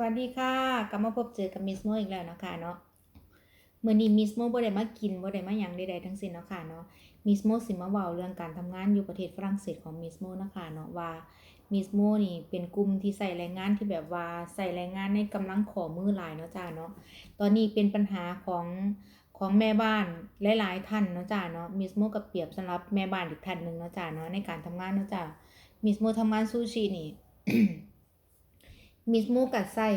วัสดีค่ะกลับมาพบเจอกับมิสโมอีกแล้วนะคะเนาะเมื้อนี้มิสโมบ่ได้มากินบ่ได้มาหยังใดๆทั้งสิ้นเนาะค่ะเนาะมิสโมสิมาเว้าเรื่องการทำงานอยู่ประเทศฝรั่งเศสของมิสโมนะคะเนาะว่ามิสโมนี่เป็นกลุ่มที่ใส่แรงงานที่แบบว่าใส่แรงงานในกำลังขอมือหลายเนาะจ้าเนาะตอนนี้เป็นปัญหาของของแม่บ้านหลายๆท่านเนาะจ้าเนาะมิสโมก็เปรียบสำหรับแม่บ้านอีกท่านหนึ่งเนาะจ้าเนาะในการทำงานเนาะจ้ามิสโมทำงานซูชินี่ มิสโมกัดใส่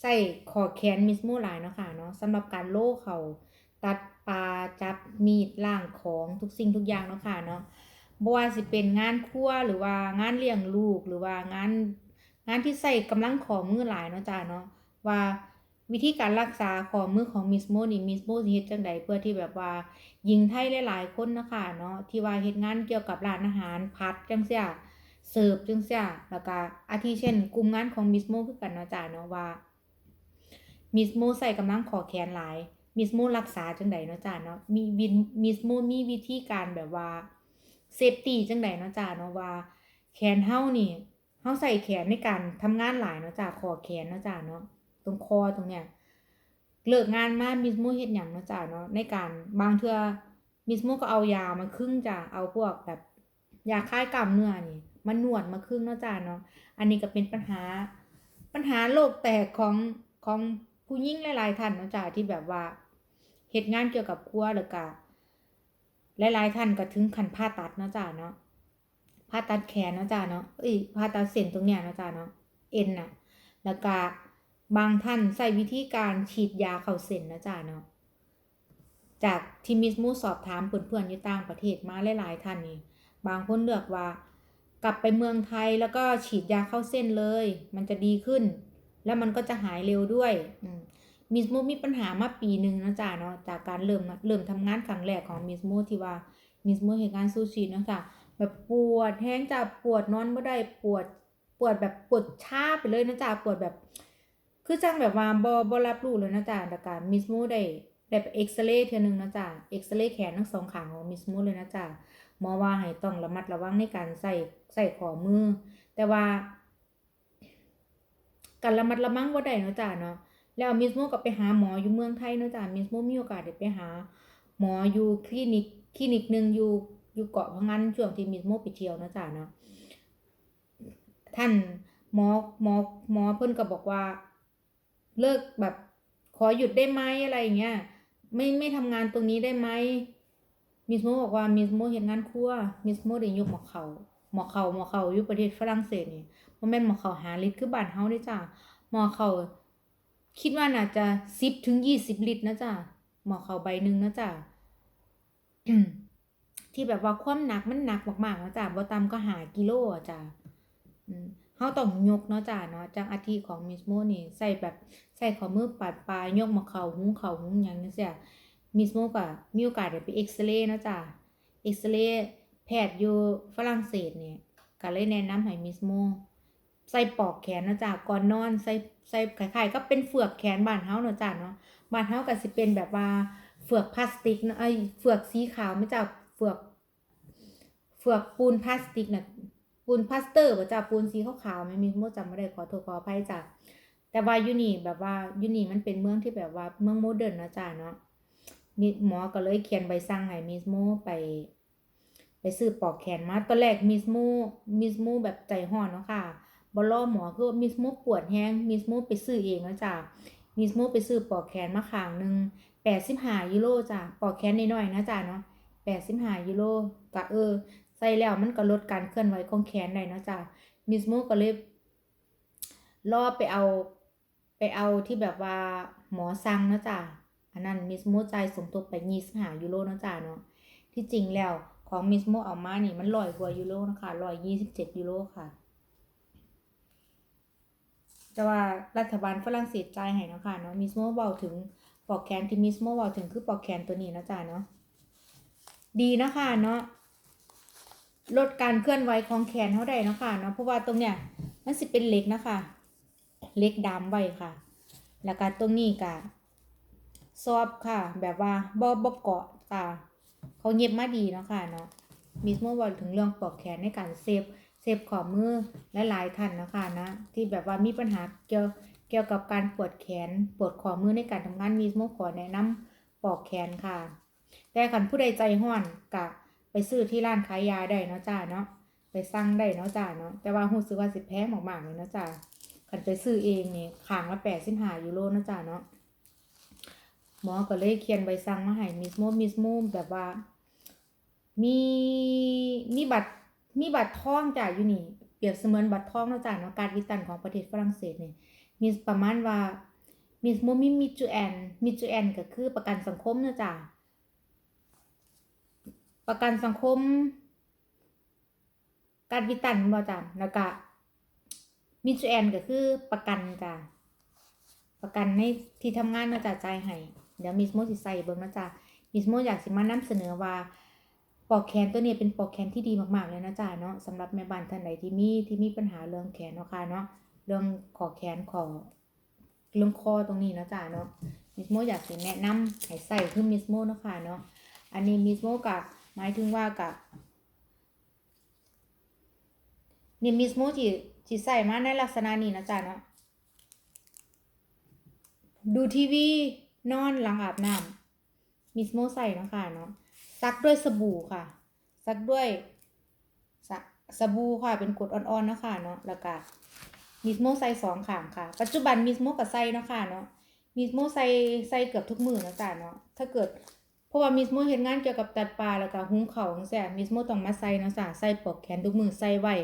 ใส่ขอแขนมิสโมหลายเนาะค่ะเนาะสำหรับการโล่เขาตัดปลาจับมีดล่างของทุกสิ่งทุกอย่างเนาะค่ะเนาะบ่ว่าสิเป็นงานครัวหรือว่างานเลี้ยงลูกหรือว่างานงานที่ใส่กำลังของมือหลายเนาะจ้าเนาะว่าวิธีการรักษาของมือของมิสโมนี่มิสโมสิเฮ็ดจังใดเพื่อที่แบบว่าหญิงไทยหลายๆคนเนาะค่ะเนาะที่ว่าเฮ็ดงานเกี่ยวกับร้านอาหารพัดจังซี่ เสิร์ฟจังซี่แล้วก็อาทิเช่น กลุ่มงานของมิสโมคือกันเนาะจ้าเนาะว่ามิสโมใส่กำลังขอแขนหลายมิสโมรักษาจังใดเนาะจ้าเนาะมีวินมิสโมมีวิธีการแบบว่าเซฟตี้จังใดเนาะจ้าเนาะว่า แขนเฮานี่เฮาใส่แขนในการทำงานหลายเนาะจ้าขอแขนเนาะจ้าเนาะตรงคอตรงเนี้ยเลิกงานมามิสโมเฮ็ดหยังเนาะจ้าเนาะในการบางเทื่อมิสโมก็เอายามาครึ่งจ้าเอาพวกแบบยาคลายกล้ามเนื้อนี่ มานวดมาครึ่งเนาะจ้าเนาะอันนี้ก็เป็นปัญหา ปัญหาโลกแตกของของผู้หญิงหลาย ๆ ท่านเนาะจ้าที่แบบว่าเหตุงานเกี่ยวกับครัวหรือก็หลาย ๆ ท่านก็ถึงขั้นผ่าตัดเนาะจ้าเนาะผ่าตัดแขนเนาะจ้าเนาะเอ้ยผ่าตัดเส้นตรงเนี้ยเนาะจ้าเนาะเอ็นน่ะ แล้วก็บางท่านใส่วิธีการฉีดยาเข้าเส้นเนาะจ้าเนาะจากที่มิสมูสอบถามเพื่อนๆอยู่ต่างประเทศมาหลายๆท่านนี่บางคนเลือกว่า กลับไปเมืองไทยแล้วก็ฉีดยาเข้าเส้นเลย มันจะดีขึ้น แล้วมันก็จะหายเร็วด้วยมิสมูมีปัญหามาปีหนึ่งนะจ๊ะเนาะจากการเริ่มเริ่มทำงานครั้งแรกของมิสมูที่ว่ามิสมูเหตุการณ์ซูชินะจ้ะแบบปวดแห้งจ้ะปวดนอนไม่ได้ปวดปวดแบบปวดชาไปเลยนะจ๊ะปวดแบบ คือจังแบบว่าบอบอรับรู้เลยนะจ๊ะแต่การมิสมูได้ได้ไปเอ็กซเรย์เทื่อนึงนะจ๊ะเอ็กซเรย์แขนทั้งสองข้างของมิสมูเลยนะจ๊ะ หมอว่าให้ต้องระมัดระวังในการใส่ใส่ขอมือ แต่ว่าการระมัดระวังว่าได้เนาะจ้าเนาะแล้วมิสโมก็ไปหาหมออยู่เมืองไทยเนาะจ้ามิสโมมีโอกาสได้ไปหา หมออยู่คลินิกคลินิกหนึ่งอยู่อยู่เกาะพังงานช่วงที่มิสโมไปเที่ยวเนาะจ้าเนาะท่านหมอหมอหมอเพิ่นก็บอกว่า เลิกแบบขอหยุดได้ไหมอะไรอย่างเงี้ยไม่ไม่ทำงานตรงนี้ได้ไหม มิสโมบอกว่ามิสโมเห็นงานครัวมิสโมได้ยกหมอกเขาหมอกเขาหมอกเขาอยู่ประเทศฝรั่งเศสนี่บ่แม่นหมอกเขาหาลิตรคือบ้านเฮาด้จ้าหมอกเขาคิดว่าน่าจะ10ถึง20ลิตรนะจ้าหมอกเขาใบหนึ่งนะจ้าที่แบบว่าความหนักมันหนักมากๆนะจ้าบ่ต่ำก็5กิโลอะจ้าอืมเฮาต้องยกเนาะจ้าเนาะจังอาทิของมิสโมนี่ใส่แบบใส่ข้อมือปัดปลายยกหมอเขาหุ้งเขาหุ้งหยังจังซี่ มิสโมก็มีโอกาสได้ไปเอ็กซเรย์นะจ้ะเอ็กซเรย์แพทย์อยู่ฝรั่งเศสเนี่ยก็เลยแนะนำให้มิสโมใส่ปลอกแขนนะจ้ะก่อนนอนใส่ใส่คล้ายๆก็เป็นเฟือกแขนบานเฮาเนาะจ้ะเนาะบานเฮาก็สิเป็นแบบว่าเฟือกพลาสติกเนาะเอ้ยเฟือกสีขาวไม่จ้ะเฟือกเฟือกปูนพลาสติกน่ะปูนพลาสเตอร์บ่จ้ะปูนสีขาวๆแม่มิสโมจำบ่ได้ขอโทษขออภัยจ้ะแต่ว่ายูนี่แบบว่ายูนี่มันเป็นเมืองที่แบบว่าเมืองโมเดิร์นนะจ้ะเนาะ มิหมอก็เลยเขียนใบสั่งให้มิสโมไป ไปซื้อปอกแขนมาตอนแรกมิสโมมิสโมแบบใจห้อนเนาะค่ะบ่รอหมอคือมิสโมปวดแฮงมิสโมไปซื้อเองแล้วจ้ะมิสโมไปซื้อปอกแขนมาขางหนึ่ง85ยูโรจ้ะปอกแขนน้อยๆนะจ้ะเนาะ85ยูโรก็เออใส่แล้วมันก็ลดการเคลื่อนไหวของแขนได้นะจ้ะมิสโมก็เลยรอไปเอาไปเอาที่แบบว่าหมอสั่งนะจ้ะ อันนั้นมิสโมจ่ายสมทบไปยี่สิบห้ายูโรนะจ้าเนาะที่จริงแล้วของมิสโมเอามานี่มันร้อยกว่ายูโรนะคะร้อยยี่สิบเจ็ดยูโรค่ะแต่ว่ารัฐบาลฝรั่งเศสจ่ายให้เนาะค่ะเนาะมิสโมเว้าถึงปอกแขนที่มิสโมเว้าถึงคือปอกแขนตัวนี้นะจ้าเนาะดีนะค่ะเนาะลดการเคลื่อนไหวของแขนเท่าใดเนาะค่ะเนาะเพราะว่าตรงเนี้ยมันสิเป็นเล็กนะคะเล็กดามไว้ค่ะ แล้วก็ตรงนี้ก็ ซอบค่ะ แบบว่าบ่บ่เกาะตาเขาเย็บมาดีเนาะค่ะเนาะมิสโมบอกถึงเรื่องปลอกแขนในการเซฟเซฟขอมือและหลายท่านนะคะนะ ที่แบบว่ามีปัญหาเกี่ยวเกี่ยวกับการปวดแขนปวดขอมือในการทำงานมีสโมขอแนะนำปอกแขนค่ะ แต่คันผู้ใดใจห้อนกะไปซื้อที่ร้านขายยาได้เนาะจ้าเนาะไปสั่งได้เนาะจ้าเนาะแต่ว่ารู้สึกว่าสิแพงมากๆเลยเนาะจ้าคันไปซื้อเองนี่ขางละ85ยูโรเนาะจ้าเนาะ หมอก็เลยเขียนใบสั่งมาให้มิสโมมิสโมแบบว่า มีมีบัตรมีบัตรทองจ้ะอยู่นี่ เปรียบเสมือนบัตรทองนาะจ้ะเนาะการวิตันของประเทศฝรั่งเศสเนี่ยมีประมาณว่ามีสมมติมีมิจูแอนมิจูแอนก็คือประกันสังคมนะจ้ะประกันสังคม การวิตันบ่จ้ะแล้วก็มิจูแอนก็คือประกันจ้ะประกันในที่ทำงานนะจ้ะจ่ายให้ เดี๋ยวมิสโมสิใส่เบิ่งนะจ้ะมิสโมอยากสิมานำเสนอว่าปอกแขนตัวนี้เป็นปอกแขนที่ดีมากๆเลยนะจ๊ะเนาะสำหรับแม่บ้านท่านใดที่มีที่มีปัญหาเรื่องแขนเนาะค่ะเนาะเรื่องขอแขนขอเรื่องคอตรงนี้นะจ๊ะเนาะมิสโมอยากจะแนะนำให้ใส่คือมิสโมเนาะค่ะเนาะอันนี้มิสโมกับหมายถึงว่ากับนี่มิสโมที่ที่ใส่มาในลักษณะนี้นะจ๊ะเนาะดูทีวี นอนหลังอาบน้ำมิสโมใส่เนาะค่ะเนาะซักด้วยสบู่ค่ะ ซักด้วยสสบู่ค่ะเป็นกรดอ่อนๆเนาะคะเนาะแล้วก็มิสโมใส่สองขางค่ะ ปัจจุบันมิสโมกับใส่เนาะค่ะเนาะมิสโมใส่ใส่เกือบทุกมือนะจ้ะเนาะถ้าเกิดเพราะว่ามิสโมเห็นงานเกี่ยวกับตัดปลาแล้วก็หุงเขาวจังซี่มิสโมต้องมาใส่นะจ้ะใส่ปลอกแขนทุกมือใส่ไว้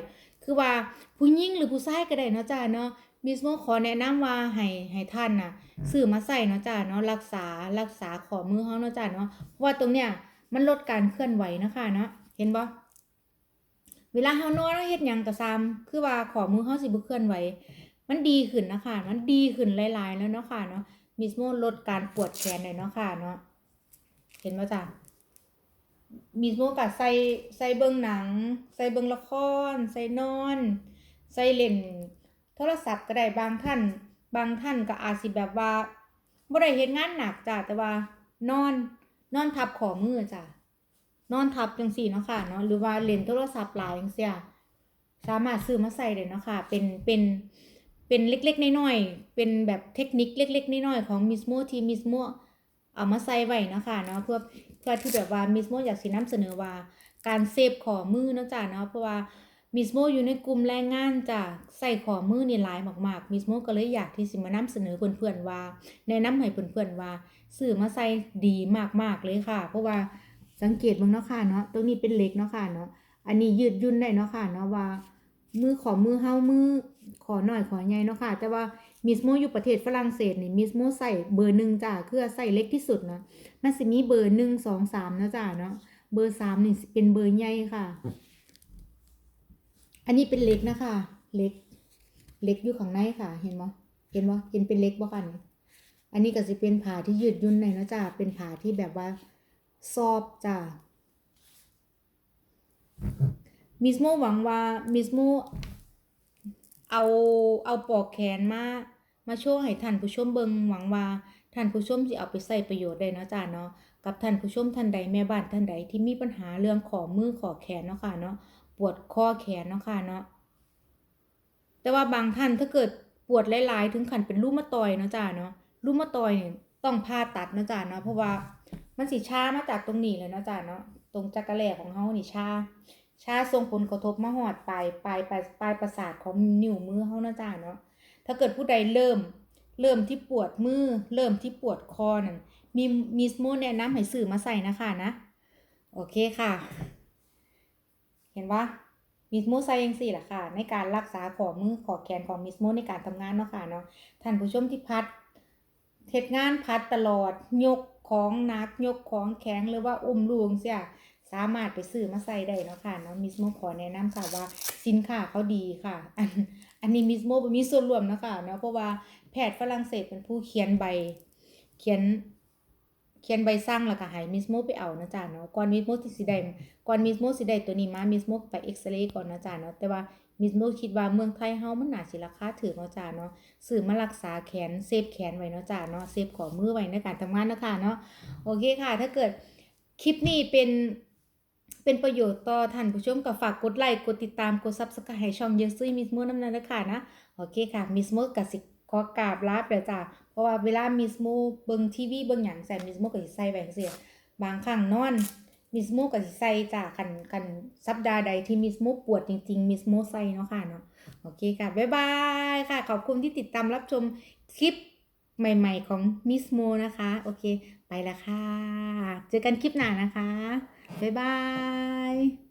คือว่าผู้หญิงหรือผู้ชายก็ได้นะจ้ะเนาะ มิสโมขอแนะนำว่าให้ให้ท่านน่ะซื้อมาใส่เนาะจ้ะเนาะรักษารักษาข้อมือเฮาเนาะจ้ะเนาะเพราะว่าตรงเนี้ยมันลดการเคลื่อนไหวนะคะเนาะเห็นบ่เวลาเฮานอนเราเฮ็ดหยังก็ซ้ำคือว่าขอมือเฮาสิบ่เคลื่อนไหวมันดีขึ้นนะคะมันดีขึ้นหลาย ๆ แล้วเนาะค่ะเนาะมิสโมลดการปวดแขนได้เนาะค่ะเนาะเห็นบ่จ้ะมิสโมก็ใส่ใส่เบิ่งหนัง ใส่เบิ่งละคร ใส่นอน ใส่เล่น โทรศัพท์ก็ได้บางท่าน บางท่านก็อาจสิแบบว่าบ่ได้เฮ็ดงานหนักจ้ะแต่ว่านอนนอนทับขอมือจ้ะนอนทับจังสี่เนาะค่ะเนาะหรือว่าเล่นโทรศัพท์หลายจังซี่สามารถซื้อมาใส่ได้เนาะค่ะเป็นเป็นเป็นเล็กๆน้อยๆเป็นแบบเทคนิคเล็กๆน้อยๆของมิสโมที่มิสโมเอามาใส่ไว้เนาะค่ะเนาะเพื่อเพื่อที่แบบว่ามิสโมอยากสินำเสนอว่าการเซฟขอมือเนาะจ้ะเนาะเพราะว่า มิสโมอยู่ในกลุ่มแรงงานจ้ะใส่ขอมือนี่หลายมากๆมิสโมก็เลยอยากที่สิมานำเสนอเพื่อนๆว่า แนะนำให้เพื่อนๆว่าซื้อมาใส่ดีมากๆเลยค่ะ เพราะว่าสังเกตเบิ่งเนาะค่ะเนาะตรงนี้เป็นเล็กเนาะค่ะเนาะอันนี้ยืดยุ่นได้เนาะค่ะเนาะว่า มือขอมือเฮามือขอหน่อยขอใหญ่เนาะค่ะ แต่ว่ามิสโมอยู่ประเทศฝรั่งเศสนี่มิสโมใส่เบอร์หนึ่งจ้ะคือใส่เล็กที่สุดนะมันสิมีเบอร์หนึ่งสองสามนะจ้ะเนาะเบอร์สามนี่เป็นเบอร์ใหญ่ค่ะ อันนี้เป็นเล็กนะคะ เล็ก เล็กอยู่ข้างในค่ะ เห็นบ่เห็นบ่เห็นเป็นเล็กบ่กัน อันนี้ก็สิเป็นผ้าที่ยืดยุ่นหน่อยนะจ้ะเป็นผ้าที่แบบว่าซอฟจ้ะมิสโมหวังว่ามิสโมเอาเอาปลอกแขนมามาโชว์ให้ท่านผู้ชมเบิงหวังว่าท่านผู้ชมสิเอาไปใช้ประโยชน์ได้เนาะจ้ะเนาะกับท่านผู้ชมท่านใดแม่บ้านท่านใดที่มีปัญหาเรื่องขอมือขอแขนเนาะค่ะเนาะ ปวดข้อแขนเนาะค่ะเนาะแต่ว่าบางท่านถ้าเกิดปวดหลายๆ ถึงขั้นเป็นรูมาตอยเนาะจ้ะเนาะรูมาตอยเนี่ยต้องผ่าตัดเนาะจ้ะเนาะเพราะว่ามันสิชามาจากตรงนี้เลยเนาะจ้ะเนาะตรงจักระแหลของเฮานี่ชาชาส่งผลกระทบมาหอดปลายปลายปลายปลายประสาทของนิ้วมือเฮาเนาะจ้ะเนาะถ้าเกิดผู้ใดเริ่ม เริ่มที่ปวดมือ เริ่มที่ปวดคอนั่นมีมิสโมแนะนำให้ซื้อมาใส่นะคะนะ โอเคค่ะ เห็นว่ามิสโมใส่ยังสี่ละค่ะ ในการรักษาขอมือขอแขนของมิสโมในการทำงานเนาะค่ะเนาะท่านผู้ชมที่พัดเทศงานพัดตลอดยกของนักยกของแข็งหรือว่าอุ้มลูกเสียสามารถไปซื้อมาใส่ได้เนาะค่ะเนาะมิสโมขอแนะนำค่ะว่าสินค้าเขาดีค่ะ อันอันนี้มิสโมมีส่วนรวมเนาะค่ะเนาะเพราะว่าแพทย์ฝรั่งเศสเป็นผู้เขียนใบ เขียน เขียนใบสั่งแล้วก็ให้มิสโมไปเอานะจ๊ะเนาะก่อนมิสโมสิได้ก่อนมิสโมสิได้ตัวนี้มามิสโมไปเอ็กซเรย์ก่อนนะจ๊ะเนาะแต่ว่ามิสโมคิดว่าเมืองไทยเฮามันน่าสิราคาถูกเนาะจ๊ะเนาะซื้อมารักษาแขนเซฟแขนไว้เนาะจ๊ะเนาะเซฟข้อมือไว้ในการทำงานนะค่ะเนาะโอเคค่ะ ถ้าเกิดคลิปนี้เป็นเป็นประโยชน์ต่อท่านผู้ชมก็ฝากกดไลค์กดติดตามกด Subscribe ให้ช่องเยซุยมิสโมน้ำนันนะคะนะโอเคค่ะมิสโมก็สิ ขอกราบลาไปจ้ะเพราะว่าเวลามิสโมเบิ่งทีวีเบิ่งหยังใส่มิสโมก็สิใส่ไว้จังซี่บางครั้งนอนมิสโมก็สิใส่จ้ะคันคันสัปดาห์ใดที่มิสโมปวดจริงๆมิสโมใส่เนาะค่ะเนาะโอเคค่ะ บ๊ายบายค่ะ ขอบคุณที่ติดตามรับชมคลิปใหม่ๆของมิสโมนะคะ โอเค ไปละค่ะ เจอกันคลิปหน้านะคะ บ๊ายบาย